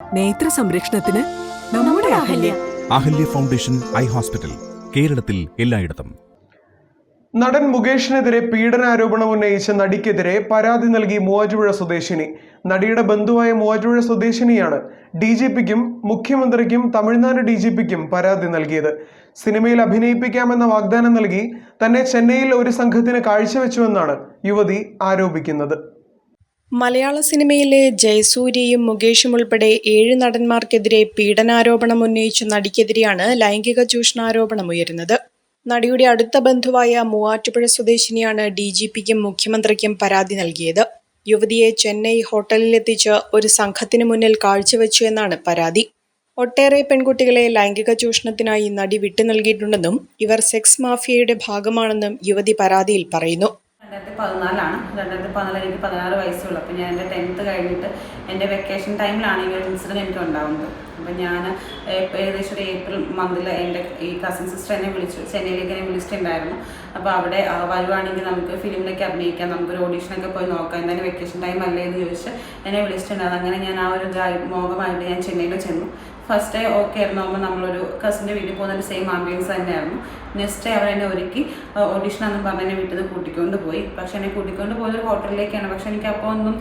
നേത്ര സംരക്ഷണത്തിന് നമ്മുടെ Ahalya. Ahalya. Foundation eye hospital കേരളത്തിൽ എല്ലായിടത്തും. നടൻ മുകേഷിനെതിരെ പീഡനാരോപണം ഉന്നയിച്ച നടിക്കെതിരെ പരാതി നൽകി മൂവാറ്റുപുഴ സ്വദേശിനി. നടിയുടെ ബന്ധുവായ മൂവാറ്റുപുഴ സ്വദേശിനിയാണ് ഡി ജി പിക്കും മുഖ്യമന്ത്രിക്കും തമിഴ്നാട് ഡി ജി പിക്കും പരാതി നൽകിയത്. സിനിമയിൽ അഭിനയിപ്പിക്കാമെന്ന വാഗ്ദാനം നൽകി തന്നെ ചെന്നൈയിൽ ഒരു സംഘത്തിന് കാഴ്ചവെച്ചുവെന്നാണ് യുവതി ആരോപിക്കുന്നത്. മലയാള സിനിമയിലെ ജയസൂര്യയും മുകേഷും ഉൾപ്പെടെ ഏഴ് നടന്മാർക്കെതിരെ പീഡനാരോപണം ഉന്നയിച്ച നടിക്കെതിരെയാണ് ലൈംഗിക ചൂഷണാരോപണം ഉയരുന്നത്. നടിയുടെ അടുത്ത ബന്ധുവായ മൂവാറ്റുപുഴ സ്വദേശിനിയാണ് ഡി ജി പിക്കും മുഖ്യമന്ത്രിക്കും പരാതി നൽകിയത്. യുവതിയെ ചെന്നൈ ഹോട്ടലിലെത്തിച്ച് ഒരു സംഘത്തിന് മുന്നിൽ കാഴ്ചവെച്ചു എന്നാണ് പരാതി. ഒട്ടേറെ പെൺകുട്ടികളെ ലൈംഗിക ചൂഷണത്തിനായി നടി വിട്ടു നൽകിയിട്ടുണ്ടെന്നും ഇവർ സെക്സ് മാഫിയയുടെ ഭാഗമാണെന്നും യുവതി പരാതിയിൽ പറയുന്നു. രണ്ടായിരത്തി പതിനാലാണ്. രണ്ടായിരത്തി പതിനാല് എനിക്ക് പതിനാറ് വയസ്സുള്ളൂ. അപ്പോൾ ഞാൻ എന്റെ ടെൻത്ത് കഴിഞ്ഞിട്ട് എന്റെ വെക്കേഷൻ ടൈമിലാണ് ഈ ഒരു ഇൻസിഡന്റ് എനിക്ക് ഉണ്ടാകുന്നത് അപ്പോൾ ഞാൻ ഏകദേശം ഒരു ഏപ്രിൽ മന്തിൽ എന്റെ ഈ കസിൻ സിസ്റ്റർ എന്നെ വിളിച്ചു. ചെന്നൈയിലേക്ക് എന്നെ വിളിച്ചിട്ടുണ്ടായിരുന്നു. അപ്പോൾ അവിടെ വരുവാണെങ്കിൽ നമുക്ക് ഫിലിമിലേക്ക് അഭിനയിക്കാം. നമുക്കൊരു ഓഡീഷനൊക്കെ പോയി നോക്കാം. എന്തായാലും വെക്കേഷൻ ടൈം അല്ലേ എന്ന് ചോദിച്ച് എന്നെ വിളിച്ചിട്ടുണ്ടായിരുന്നു. അങ്ങനെ ഞാൻ ആ ഒരു മോഹമായിട്ട് ഞാൻ ചെന്നൈയിൽ ചെന്നു. ഫസ്റ്റ് ഡേ ഓക്കെ ആയിരുന്നു. ആകുമ്പോൾ നമ്മളൊരു കസിന്റെ വീട്ടിൽ പോകുന്ന സെയിം ആംബിയൻസ് തന്നെയായിരുന്നു. നെക്സ്റ്റ് ഡേ അവരെന്നെ ഒരുക്കി ഓഡീഷൻ എന്നും പറഞ്ഞ് എന്നെ വീട്ടിൽ നിന്ന് കൂട്ടിക്കൊണ്ട് പോയി. പക്ഷെ എന്നെ കൂട്ടിക്കൊണ്ട് പോയത് ഹോട്ടലിലേക്കാണ് പക്ഷെ എനിക്ക് അപ്പോൾ ഒന്നും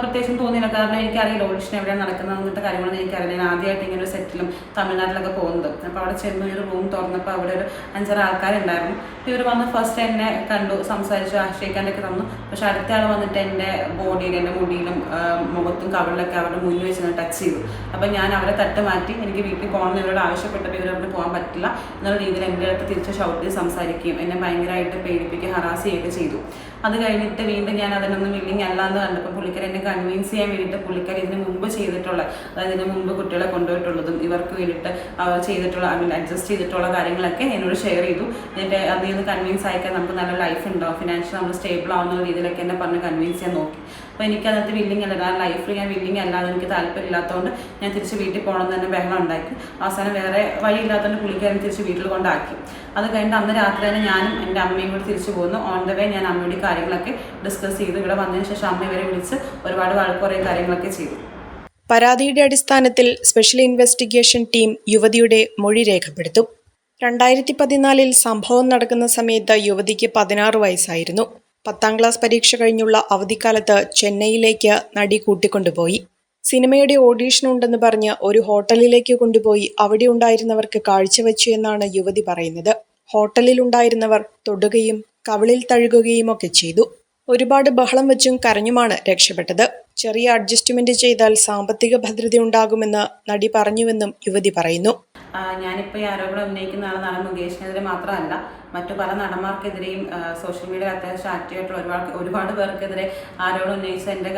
പ്രത്യേകിച്ചും തോന്നിയില്ല. കാരണം എനിക്കറിയില്ല ഓഡീഷൻ എവിടെയാണ് നടക്കുന്നത് അങ്ങനത്തെ കാര്യങ്ങളൊന്നും എനിക്കറിയില്ല. ഞാൻ ആദ്യമായിട്ട് ഇങ്ങനെ ഒരു സെറ്റിലും തമിഴ്നാട്ടിലൊക്കെ പോകുന്നത്. അപ്പോൾ അവിടെ ചെന്ന് ഒരു റൂം തുറന്നപ്പോൾ അവിടെ ഒരു അഞ്ചാറ് ആൾക്കാരുണ്ടായിരുന്നു. ഇവർ വന്ന് ഫസ്റ്റ് എന്നെ കണ്ടു സംസാരിച്ചു ആശ്രയിക്കാനൊക്കെ തന്നു. പക്ഷെ അടുത്ത ആൾ വന്നിട്ട് എന്റെ ബോഡിയിലും എന്റെ മുടിയിലും മുഖത്തും കവളിലൊക്കെ അവരുടെ മുന്നിൽ വെച്ച് ടച്ച് ചെയ്തു. അപ്പോൾ ഞാൻ അവരെ തട്ട് മാറ്റി എനിക്ക് വീട്ടിൽ പോകണം എന്നോട് ആവശ്യപ്പെട്ടപ്പോൾ ഇവരോട് പോകാൻ പറ്റില്ല എന്നുള്ള രീതിയിൽ എന്റെ അടുത്ത് തിരിച്ച് ഷൗട്ട് ചെയ്ത് സംസാരിക്കുകയും എന്നെ ഭയങ്കരമായിട്ട് പേടിപ്പിക്കുകയും ഹറാസ് ചെയ്യുകയൊക്കെ ചെയ്തു. അത് കഴിഞ്ഞിട്ട് വീണ്ടും ഞാൻ അതിനൊന്നും വില്ലിങ് അല്ല എന്ന് കണ്ടപ്പോൾ പുള്ളിക്കാരി എന്നെ കൺവിൻസ് ചെയ്യാൻ വേണ്ടിയിട്ട് പുള്ളിക്കാർ ഇതിന് മുമ്പ് ചെയ്തിട്ടുള്ള അതായത് ഇതിന് മുമ്പ് കുട്ടികളെ കൊണ്ടുപോയിട്ടുള്ളതും ഇവർക്ക് വേണ്ടിയിട്ട് അവർ ചെയ്തിട്ടുള്ള ഐ മീൻ അഡ്ജസ്റ്റ് ചെയ്തിട്ടുള്ള കാര്യങ്ങളൊക്കെ എന്നോട് ഷെയർ ചെയ്തു. എന്നിട്ട് അതിൽ നിന്ന് കൺവിൻസ് ആയിക്കാൻ നമുക്ക് നല്ല ലൈഫ് ഉണ്ടോ? ഫിനാൻഷ്യൽ നമ്മൾ സ്റ്റേബിൾ ആവുന്ന രീതിയിലൊക്കെ എന്നെ പറഞ്ഞ് കൺവിൻസ് ചെയ്യാൻ നോക്കി. അപ്പോൾ എനിക്ക് അതിനകത്ത് വില്ലിങ് അല്ല. ആ ലൈഫിൽ ഞാൻ വില്ലിങ് അല്ലാതെ എനിക്ക് താല്പര്യമില്ലാത്തതുകൊണ്ട് ഞാൻ തിരിച്ച് വീട്ടിൽ പോകണമെന്ന് തന്നെ ബഹളം ഉണ്ടാക്കി. അവസാനം വേറെ വഴിയില്ലാത്തതുകൊണ്ട് പുള്ളിക്കാരൻ തിരിച്ച് വീട്ടിൽ കൊണ്ടാക്കി. അത് കഴിഞ്ഞിട്ട് അന്ന് രാത്രി തന്നെ ഞാനും എന്റെ അമ്മയും കൂടി തിരിച്ചു പോകുന്നു ഓൺ ദ വേ ഞാൻ അമ്മയുടെ കാര്യങ്ങളൊക്കെ ഡിസ്കസ് ചെയ്തു. ഇവിടെ വന്നതിന് ശേഷം അമ്മ ഇവരെ വിളിച്ച് ഒരുപാട് കുറേ കാര്യങ്ങളൊക്കെ ചെയ്തു. പരാതിയുടെ അടിസ്ഥാനത്തിൽ സ്പെഷ്യൽ ഇൻവെസ്റ്റിഗേഷൻ ടീം യുവതിയുടെ മൊഴി രേഖപ്പെടുത്തും. രണ്ടായിരത്തി പതിനാലിൽ സംഭവം നടക്കുന്ന സമയത്ത് യുവതിക്ക് പതിനാറ് വയസ്സായിരുന്നു. പത്താം ക്ലാസ് പരീക്ഷ കഴിഞ്ഞുള്ള അവധിക്കാലത്ത് ചെന്നൈയിലേക്ക് നടി കൂട്ടിക്കൊണ്ടുപോയി. സിനിമയുടെ ഓഡീഷൻ ഉണ്ടെന്ന് പറഞ്ഞ് ഒരു ഹോട്ടലിലേക്ക് കൊണ്ടുപോയി അവിടെ ഉണ്ടായിരുന്നവർക്ക് കാഴ്ചവെച്ചു എന്നാണ് യുവതി പറയുന്നത്. ഹോട്ടലിൽ ഉണ്ടായിരുന്നവർ തൊടുകയും കവിളിൽ തഴുകുകയും ഒക്കെ ചെയ്തു. ഒരുപാട് ബഹളം വെച്ചും കരഞ്ഞുമാണ് രക്ഷപ്പെട്ടത്. ചെറിയ അഡ്ജസ്റ്റ്മെന്റ് ചെയ്താൽ സാമ്പത്തിക ഭദ്രത ഉണ്ടാകുമെന്ന് നടി പറഞ്ഞുവെന്നും യുവതി പറയുന്നു. ഞാനിപ്പോൾ ഈ ആരോപണം ഉന്നയിക്കുന്ന ആൾ നടൻ മുകേഷിനെതിരെ മാത്രമല്ല മറ്റു പല നടന്മാർക്കെതിരെയും സോഷ്യൽ മീഡിയയിൽ അത്യാവശ്യം ആക്റ്റീവായിട്ടുള്ള ഒരുപാട് ഒരുപാട് പേർക്കെതിരെ ആരോപണം ഉന്നയിച്ച എന്റെ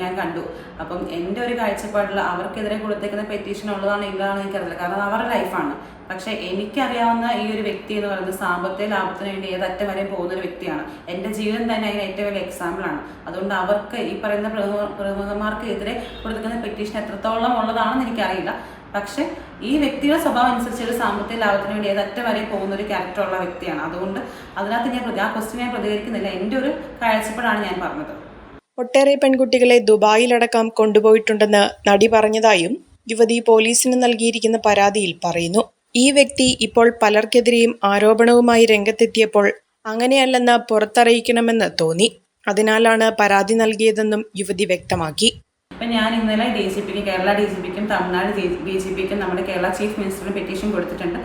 ഞാൻ കണ്ടു. അപ്പം എന്റെ ഒരു കാഴ്ചപ്പാടിൽ അവർക്കെതിരെ കൊടുത്തേക്കുന്ന പെറ്റീഷൻ ഉള്ളതാണ് ഇല്ലതാണെന്ന് എനിക്കറിയില്ല കാരണം അവരുടെ ലൈഫാണ് പക്ഷേ എനിക്കറിയാവുന്ന ഈ ഒരു വ്യക്തി എന്ന് പറയുന്നത് സാമ്പത്തിക ലാഭത്തിന് വേണ്ടി ഏതറ്റം വരെ പോകുന്ന ഒരു വ്യക്തിയാണ്. എന്റെ ജീവിതം തന്നെ അതിന് ഏറ്റവും വലിയ എക്സാമ്പിളാണ് അതുകൊണ്ട് അവർക്ക് ഈ പറയുന്ന പ്രമുഖ- പ്രമുഖന്മാർക്കെതിരെ കൊടുക്കുന്ന പെറ്റീഷൻ എത്രത്തോളം ഉള്ളതാണെന്ന് എനിക്കറിയില്ല. പക്ഷെ ഈ വ്യക്തിയുടെ സ്വഭാവം അനുസരിച്ച് ഒരു സാമ്പത്തിക ലാഭത്തിന് വേണ്ടി ഏതറ്റം വരെ പോകുന്ന ഒരു ക്യാരക്ടർ ഉള്ള വ്യക്തിയാണ്. അതുകൊണ്ട് അതിനകത്ത് ഞാൻ ആ ക്വസ്റ്റ്യൻ ഞാൻ പ്രതികരിക്കുന്നില്ല. എന്റെ ഒരു കാഴ്ചപ്പാടാണ് ഞാൻ പറഞ്ഞത്. ഒട്ടേറെ പെൺകുട്ടികളെ ദുബായിലടക്കം കൊണ്ടുപോയിട്ടുണ്ടെന്ന് നടി പറഞ്ഞതായും യുവതി പോലീസിന് നൽകിയിരിക്കുന്ന പരാതിയിൽ പറയുന്നു. ഈ വ്യക്തി ഇപ്പോൾ പലർക്കെതിരെയും ആരോപണവുമായി രംഗത്തെത്തിയപ്പോൾ അങ്ങനെയല്ലെന്ന് പുറത്തറിയിക്കണമെന്ന് തോന്നി. അതിനാലാണ് പരാതി നൽകിയതെന്നും യുവതി വ്യക്തമാക്കി. അപ്പം ഞാൻ ഇന്നലെ ഡി സി പിക്ക് കേരള ഡി സി പിക്കും തമിഴ്നാട് ഡി സി പിക്കും നമ്മുടെ കേരള ചീഫ് മിനിസ്റ്ററിന് പെറ്റീഷൻ കൊടുത്തിട്ടുണ്ട്.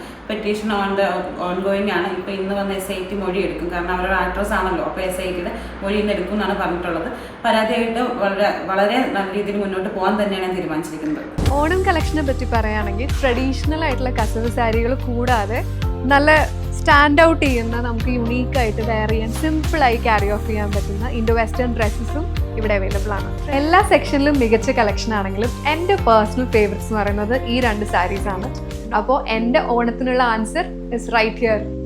Petition on the ongoing ആണ്. ഇപ്പോൾ ഇന്ന് വന്ന് എസ് ഐ ടി മൊഴി എടുക്കും കാരണം അവരുടെ ആക്ട്രസ് ആണല്ലോ. അപ്പോൾ എസ് ഐ ടിയുടെ മൊഴി ഇന്ന് എടുക്കും എന്നാണ് പറഞ്ഞിട്ടുള്ളത്. പരാതിയായിട്ട് വളരെ വളരെ നല്ല രീതിയിൽ മുന്നോട്ട് പോകാൻ തന്നെയാണ് ഞാൻ തീരുമാനിച്ചിരിക്കുന്നത്. ഓണം കളക്ഷനെ പറ്റി പറയുകയാണെങ്കിൽ ട്രഡീഷണൽ ആയിട്ടുള്ള കസവ് സാരികൾ കൂടാതെ നല്ല സ്റ്റാൻഡ് ഔട്ട് ചെയ്യുന്ന നമുക്ക് യുണീക്കായിട്ട് വെയർ ചെയ്യാൻ സിമ്പിളായി ക്യാരി ഓഫ് ചെയ്യാൻ പറ്റുന്ന ഇൻഡോ വെസ്റ്റേൺ ഡ്രസ്സസും ഇവിടെ അവൈലബിൾ ആണ്. എല്ലാ സെക്ഷനിലും മികച്ച കളക്ഷൻ ആണെങ്കിലും എന്റെ പേഴ്സണൽ ഫേവറേറ്റ്സ് എന്ന് പറയുന്നത് ഈ രണ്ട് സാരീസ് ആണ്. അപ്പോൾ എന്റെ ഓണത്തിനുള്ള ആൻസർ ഇസ് റൈറ്റ് ഹിയർ